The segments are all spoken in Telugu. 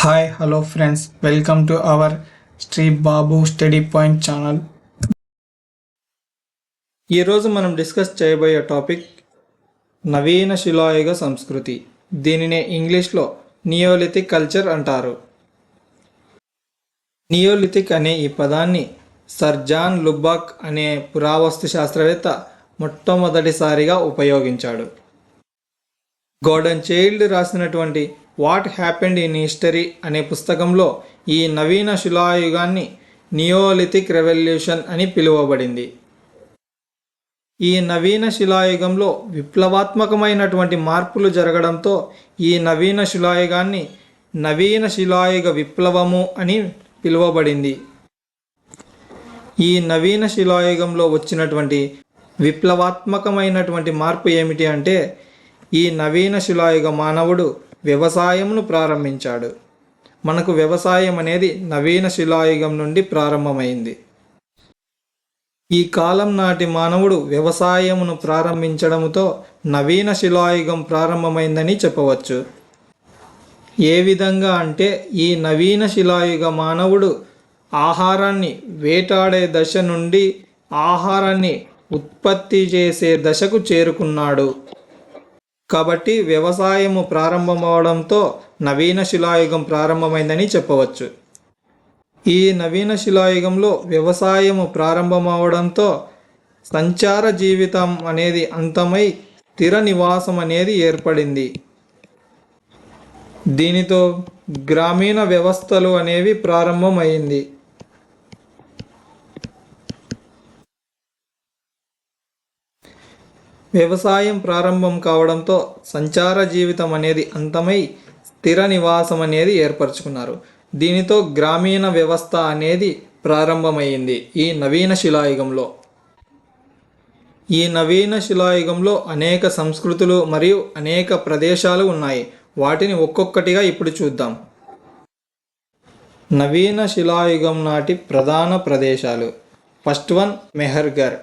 Hi hello friends welcome to our Sri Babu study point channel ఈరోజు మనం డిస్కస్ చేయబోయే టాపిక్ నవీన శిలాయుగ సంస్కృతి. దీనినే ఇంగ్లీష్లో నియోలిథిక్ కల్చర్ అంటారు. నియోలిథిక్ అనే ఈ పదాన్ని సర్ జాన్ లుబాక్ అనే పురావస్తు శాస్త్రవేత్త మొట్టమొదటిసారిగా ఉపయోగించాడు. గోర్డన్ చైల్డ్ రాసినటువంటి వాట్ హ్యాపెండ్ ఇన్ హిస్టరీ అనే పుస్తకంలో ఈ నవీన శిలాయుగాన్ని నియోలిథిక్ రెవల్యూషన్ అని పిలువబడింది. ఈ నవీన శిలాయుగంలో విప్లవాత్మకమైనటువంటి మార్పులు జరగడంతో ఈ నవీన శిలాయుగాన్ని నవీన శిలాయుగ విప్లవము అని పిలువబడింది. ఈ నవీన శిలాయుగంలో వచ్చినటువంటి విప్లవాత్మకమైనటువంటి మార్పు ఏమిటి అంటే ఈ నవీన శిలాయుగ మానవుడు వ్యవసాయమును ప్రారంభించాడు. మనకు వ్యవసాయం అనేది నవీన శిలాయుగం నుండి ప్రారంభమైంది. ఈ కాలం నాటి మానవుడు వ్యవసాయమును ప్రారంభించడంతో నవీన శిలాయుగం ప్రారంభమైందని చెప్పవచ్చు. ఏ విధంగా అంటే ఈ నవీన శిలాయుగ మానవుడు ఆహారాన్ని వేటాడే దశ నుండి ఆహారాన్ని ఉత్పత్తి చేసే దశకు చేరుకున్నాడు. కాబట్టి వ్యవసాయము ప్రారంభమవడంతో నవీన శిలాయుగం ప్రారంభమైందని చెప్పవచ్చు. ఈ నవీన శిలాయుగంలో వ్యవసాయము ప్రారంభమవడంతో సంచార జీవితం అనేది అంతమై స్థిర నివాసం అనేది ఏర్పడింది. దీనితో గ్రామీణ వ్యవస్థలు అనేవి ప్రారంభమైంది వ్యవసాయం ప్రారంభం కావడంతో సంచార జీవితం అనేది అంతమై స్థిర నివాసం అనేది ఏర్పరచుకున్నారు. దీనితో గ్రామీణ వ్యవస్థ అనేది ప్రారంభమైంది ఈ నవీన శిలాయుగంలో. ఈ నవీన శిలాయుగంలో అనేక సంస్కృతులు మరియు అనేక ప్రదేశాలు ఉన్నాయి. వాటిని ఒక్కొక్కటిగా ఇప్పుడు చూద్దాం. నవీన శిలాయుగం నాటి ప్రధాన ప్రదేశాలు. First one Mehrgarh.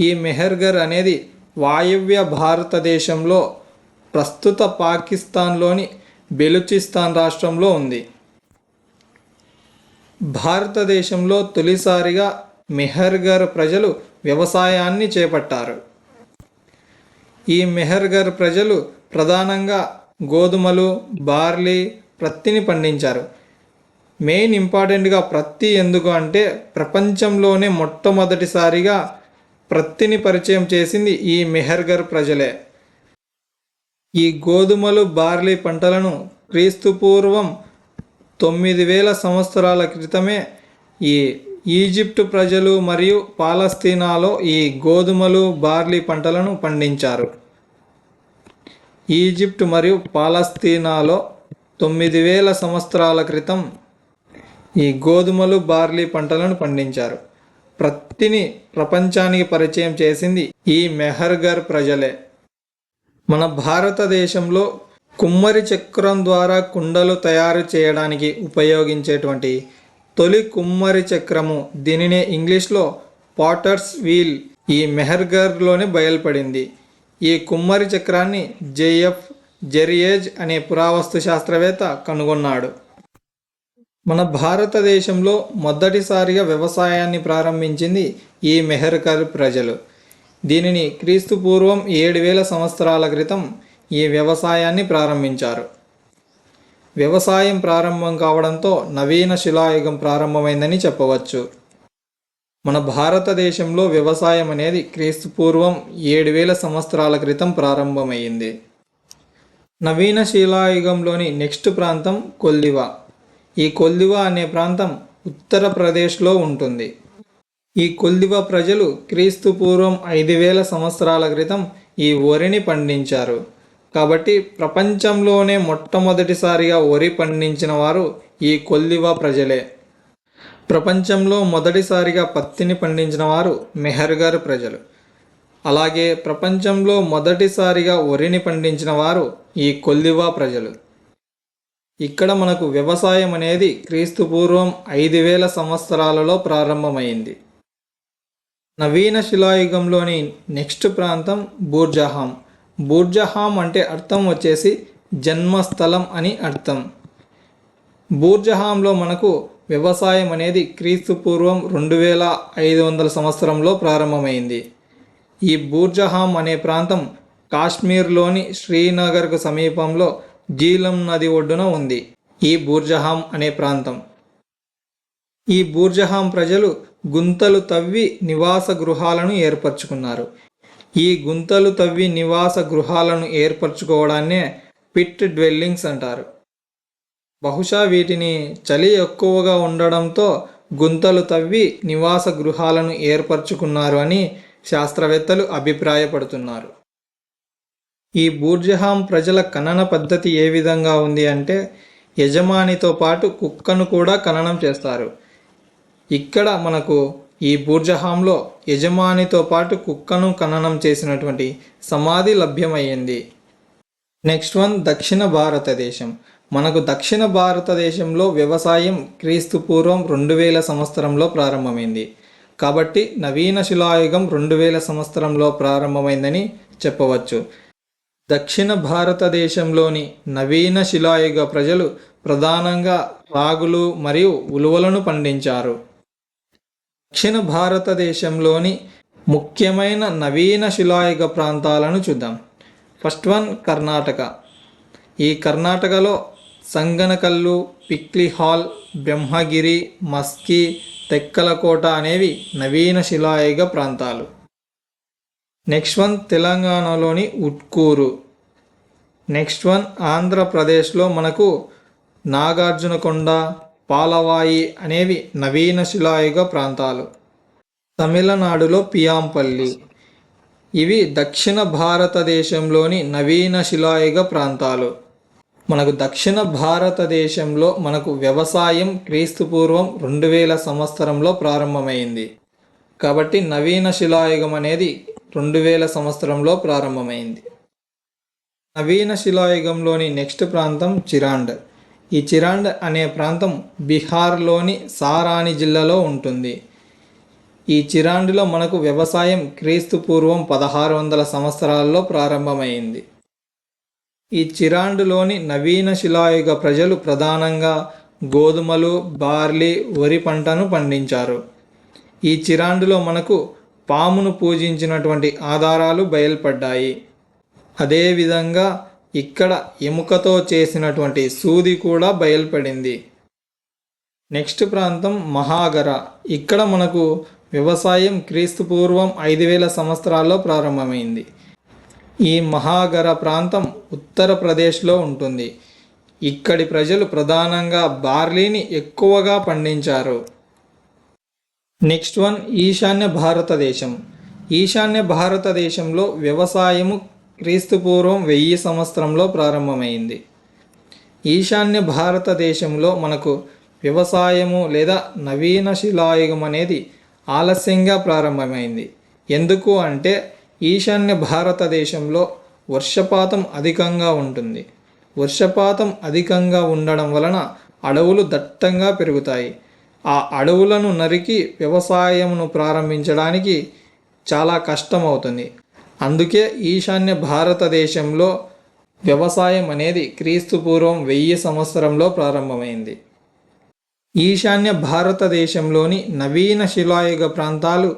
ఈ మెహర్గర్ అనేది వాయవ్య భారతదేశంలో ప్రస్తుత పాకిస్తాన్లోని బెలుచిస్తాన్ రాష్ట్రంలో ఉంది. భారతదేశంలో తొలిసారిగా మెహర్గర్ ప్రజలు వ్యవసాయాన్ని చేపట్టారు. ఈ మెహర్గర్ ప్రజలు ప్రధానంగా గోధుమలు బార్లీ ప్రత్తిని పండించారు. మెయిన్ ఇంపార్టెంట్గా ప్రత్తి ఎందుకు అంటే ప్రపంచంలోనే మొట్టమొదటిసారిగా ప్రత్తిని పరిచయం చేసింది ఈ మెహర్గర్ ప్రజలే. ఈ గోధుమలు బార్లీ పంటలను క్రీస్తు పూర్వం తొమ్మిది వేల సంవత్సరాల క్రితమే ఈ ఈజిప్టు ప్రజలు మరియు పాలస్తీనాలో ఈ గోధుమలు బార్లీ పంటలను పండించారు. ఈజిప్ట్ మరియు పాలస్తీనాలో తొమ్మిది వేల సంవత్సరాల క్రితం ఈ గోధుమలు బార్లీ పంటలను పండించారు. ప్రత్తిని ప్రపంచానికి పరిచయం చేసింది ఈ మెహర్గర్ ప్రజలే. మన భారతదేశంలో కుమ్మరి చక్రం ద్వారా కుండలు తయారు చేయడానికి ఉపయోగించేటువంటి తొలి కుమ్మరి చక్రము దీనినే ఇంగ్లీష్లో పాటర్స్ వీల్ ఈ మెహర్గర్లోనే బయల్పడింది. ఈ కుమ్మరి చక్రాన్ని జేఎఫ్ జెరియేజ్ అనే పురావస్తు శాస్త్రవేత్త కనుగొన్నాడు. మన భారతదేశంలో మొదటిసారిగా వ్యవసాయాన్ని ప్రారంభించింది ఈ మెహర్కర్ ప్రజలు. దీనిని క్రీస్తు పూర్వం ఏడు వేల సంవత్సరాల క్రితం ఈ వ్యవసాయాన్ని ప్రారంభించారు. వ్యవసాయం ప్రారంభం కావడంతో నవీన శిలాయుగం ప్రారంభమైందని చెప్పవచ్చు. మన భారతదేశంలో వ్యవసాయం అనేది క్రీస్తు పూర్వం ఏడు వేల సంవత్సరాల క్రితం ప్రారంభమైంది. నవీన శిలాయుగంలోని నెక్స్ట్ ప్రాంతం కొల్లివా. ఈ కొల్దివా అనే ప్రాంతం ఉత్తరప్రదేశ్లో ఉంటుంది. ఈ కొల్లివ ప్రజలు క్రీస్తు పూర్వం ఐదు వేల సంవత్సరాల క్రితం ఈ వరిని పండించారు. కాబట్టి ప్రపంచంలోనే మొట్టమొదటిసారిగా వరి పండించిన వారు ఈ కొల్లివ ప్రజలే. ప్రపంచంలో మొదటిసారిగా పత్తిని పండించిన వారు మెహర్గర్ ప్రజలు. అలాగే ప్రపంచంలో మొదటిసారిగా వరిని పండించిన వారు ఈ కొల్లివా ప్రజలు. ఇక్కడ మనకు వ్యవసాయం అనేది క్రీస్తు పూర్వం ఐదు వేల సంవత్సరాలలో ప్రారంభమైంది. నవీన శిలాయుగంలోని నెక్స్ట్ ప్రాంతం బూర్జహాం. బూర్జహాం అంటే అర్థం వచ్చేసి జన్మస్థలం అని అర్థం. బూర్జహాంలో మనకు వ్యవసాయం అనేది క్రీస్తు పూర్వం రెండు వేల ఐదు వందల సంవత్సరంలో ప్రారంభమైంది. ఈ బూర్జహాం అనే ప్రాంతం కాశ్మీర్లోని శ్రీనగర్కు సమీపంలో జీలం నది ఒడ్డున ఉంది. ఈ బూర్జహాం అనే ప్రాంతం. ఈ బూర్జహాం ప్రజలు గుంతలు తవ్వి నివాస గృహాలను ఏర్పరచుకున్నారు. ఈ గుంతలు తవ్వి నివాస గృహాలను ఏర్పరచుకోవడాన్నే పిట్ డ్వెల్లింగ్స్ అంటారు. బహుశా వీటిని చలి ఎక్కువగా ఉండడంతో గుంతలు తవ్వి నివాస గృహాలను ఏర్పరచుకున్నారు అని శాస్త్రవేత్తలు అభిప్రాయపడుతున్నారు. ఈ బూర్జహాం ప్రజల ఖనన పద్ధతి ఏ విధంగా ఉంది అంటే యజమానితో పాటు కుక్కను కూడా ఖననం చేస్తారు. ఇక్కడ మనకు ఈ బూర్జహాంలో యజమానితో పాటు కుక్కను ఖననం చేసినటువంటి సమాధి లభ్యమయ్యింది. నెక్స్ట్ వన్ దక్షిణ భారతదేశం. మనకు దక్షిణ భారతదేశంలో వ్యవసాయం క్రీస్తు పూర్వం రెండు వేల సంవత్సరంలో ప్రారంభమైంది. కాబట్టి నవీన శిలాయుగం రెండు వేల సంవత్సరంలో ప్రారంభమైందని చెప్పవచ్చు. దక్షిణ భారతదేశంలోని నవీన శిలాయుగ ప్రజలు ప్రధానంగా రాగులు మరియు ఉలువలను పండించారు. దక్షిణ భారతదేశంలోని ముఖ్యమైన నవీన శిలాయుగ ప్రాంతాలను చూద్దాం. First one Karnataka. ఈ కర్ణాటకలో సంగనకల్లు పిక్లీ హాల్ బ్రహ్మగిరి మస్కి తెక్కలకోట అనేవి నవీన శిలాయుగ ప్రాంతాలు. నెక్స్ట్ వన్ తెలంగాణలోని ఉట్కూరు. నెక్స్ట్ వన్ ఆంధ్రప్రదేశ్లో మనకు నాగార్జునకొండ పాలవాయి అనేవి నవీన శిలాయుగ ప్రాంతాలు. తమిళనాడులో పియాంపల్లి. ఇవి దక్షిణ భారతదేశంలోని నవీన శిలాయుగ ప్రాంతాలు. మనకు దక్షిణ భారతదేశంలో మనకు వ్యవసాయం క్రీస్తుపూర్వం రెండు వేల సంవత్సరంలో ప్రారంభమైంది. కాబట్టి నవీన శిలాయుగం అనేది రెండు వేల సంవత్సరంలో ప్రారంభమైంది. నవీన శిలాయుగంలోని నెక్స్ట్ ప్రాంతం చిరాండ్. ఈ చిరాండ్ అనే ప్రాంతం బీహార్లోని సారాని జిల్లాలో ఉంటుంది. ఈ చిరాండ్లో మనకు వ్యవసాయం క్రీస్తు పూర్వం పదహారు వందల సంవత్సరాల్లో ప్రారంభమైంది. ఈ చిరాండులోని నవీన శిలాయుగ ప్రజలు ప్రధానంగా గోధుమలు బార్లీ వరి పంటను పండించారు. ఈ చిరాండులో మనకు పామును పూజించినటువంటి ఆధారాలు బయల్పడ్డాయి. అదేవిధంగా ఇక్కడ ఎముకతో చేసినటువంటి సూది కూడా బయల్పడింది. నెక్స్ట్ ప్రాంతం మహాగర. ఇక్కడ మనకు వ్యవసాయం క్రీస్తు పూర్వం ఐదు వేల సంవత్సరాల్లో ప్రారంభమైంది. ఈ మహాగర ప్రాంతం ఉత్తరప్రదేశ్లో ఉంటుంది. ఇక్కడి ప్రజలు ప్రధానంగా బార్లీని ఎక్కువగా పండించారు. నెక్స్ట్ వన్ ఈశాన్య భారతదేశం. ఈశాన్య భారతదేశంలో వ్యవసాయము క్రీస్తుపూర్వం వెయ్యి సంవత్సరంలో ప్రారంభమైంది. ఈశాన్య భారతదేశంలో మనకు వ్యవసాయము లేదా నవీన శిలాయుగం అనేది ఆలస్యంగా ప్రారంభమైంది. ఎందుకు అంటే ఈశాన్య భారతదేశంలో వర్షపాతం అధికంగా ఉంటుంది. వర్షపాతం అధికంగా ఉండడం వలన అడవులు దట్టంగా పెరుగుతాయి. ఆ అడవులను నరికి వ్యవసాయమును ప్రారంభించడానికి చాలా కష్టం అవుతుంది అందుకే ఈశాన్య భారతదేశంలో వ్యవసాయం అనేది క్రీస్తు పూర్వం వెయ్యి సంవత్సరంలో ప్రారంభమైంది. ఈశాన్య భారతదేశంలోని నవీన శిలాయుగ ప్రాంతాలు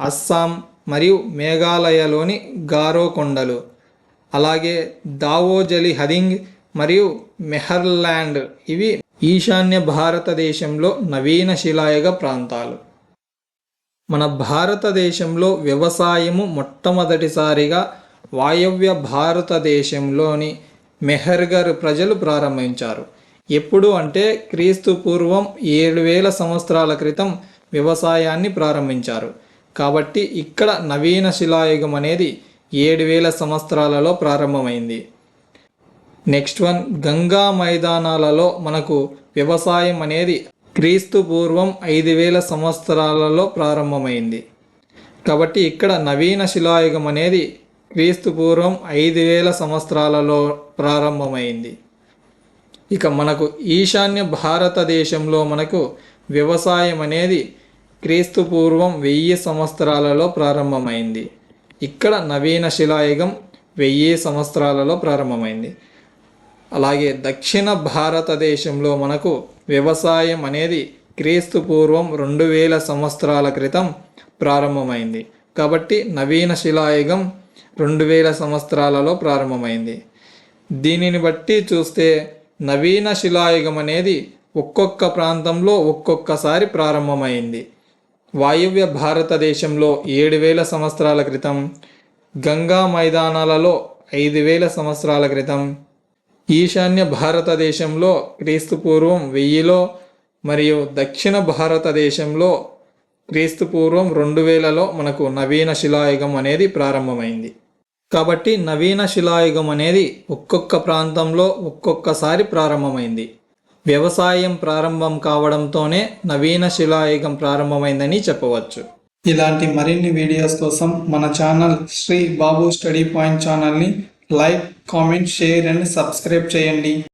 అస్సాం మరియు మేఘాలయలోని గారో కొండలు అలాగే దావోజలి హదింగ్ మరియు మెహర్లాండ్ ఇవి ఈశాన్య భారతదేశంలో నవీన శిలాయుగ ప్రాంతాలు. మన భారతదేశంలో వ్యవసాయము మొట్టమొదటిసారిగా వాయవ్య భారతదేశంలోని మెహర్గర్ ప్రజలు ప్రారంభించారు. ఎప్పుడు అంటే క్రీస్తు పూర్వం ఏడు వేల సంవత్సరాల క్రితం వ్యవసాయాన్ని ప్రారంభించారు. కాబట్టి ఇక్కడ నవీన శిలాయుగం అనేది ఏడు వేల సంవత్సరాలలో ప్రారంభమైంది. నెక్స్ట్ వన్ గంగా మైదానాలలో మనకు వ్యవసాయం అనేది క్రీస్తు పూర్వం ఐదు వేల సంవత్సరాలలో ప్రారంభమైంది. కాబట్టి ఇక్కడ నవీన శిలాయుగం అనేది క్రీస్తు పూర్వం ఐదు వేల సంవత్సరాలలో ప్రారంభమైంది. ఇక మనకు ఈశాన్య భారతదేశంలో మనకు వ్యవసాయం అనేది క్రీస్తు పూర్వం వెయ్యి సంవత్సరాలలో ప్రారంభమైంది. ఇక్కడ నవీన శిలాయుగం వెయ్యి సంవత్సరాలలో ప్రారంభమైంది. అలాగే దక్షిణ భారతదేశంలో మనకు వ్యవసాయం అనేది క్రీస్తు పూర్వం రెండు వేల సంవత్సరాల క్రితం ప్రారంభమైంది. కాబట్టి నవీన శిలాయుగం రెండు వేల సంవత్సరాలలో ప్రారంభమైంది. దీనిని బట్టి చూస్తే నవీన శిలాయుగం అనేది ఒక్కొక్క ప్రాంతంలో ఒక్కొక్కసారి ప్రారంభమైంది. వాయువ్య భారతదేశంలో ఏడు వేల సంవత్సరాల క్రితం గంగా మైదానాలలో ఐదు వేల సంవత్సరాల క్రితం ఈశాన్య భారతదేశంలో క్రీస్తు పూర్వం వెయ్యిలో మరియు దక్షిణ భారతదేశంలో క్రీస్తు పూర్వం రెండు వేలలో మనకు నవీన శిలాయుగం అనేది ప్రారంభమైంది. కాబట్టి నవీన శిలాయుగం అనేది ఒక్కొక్క ప్రాంతంలో ఒక్కొక్కసారి ప్రారంభమైంది. వ్యవసాయం ప్రారంభం కావడంతోనే నవీన శిలాయుగం ప్రారంభమైందని చెప్పవచ్చు. ఇలాంటి మరిన్ని వీడియోస్ కోసం మన channel Sri Babu study point ఛానల్ని like comment share and subscribe చేయండి.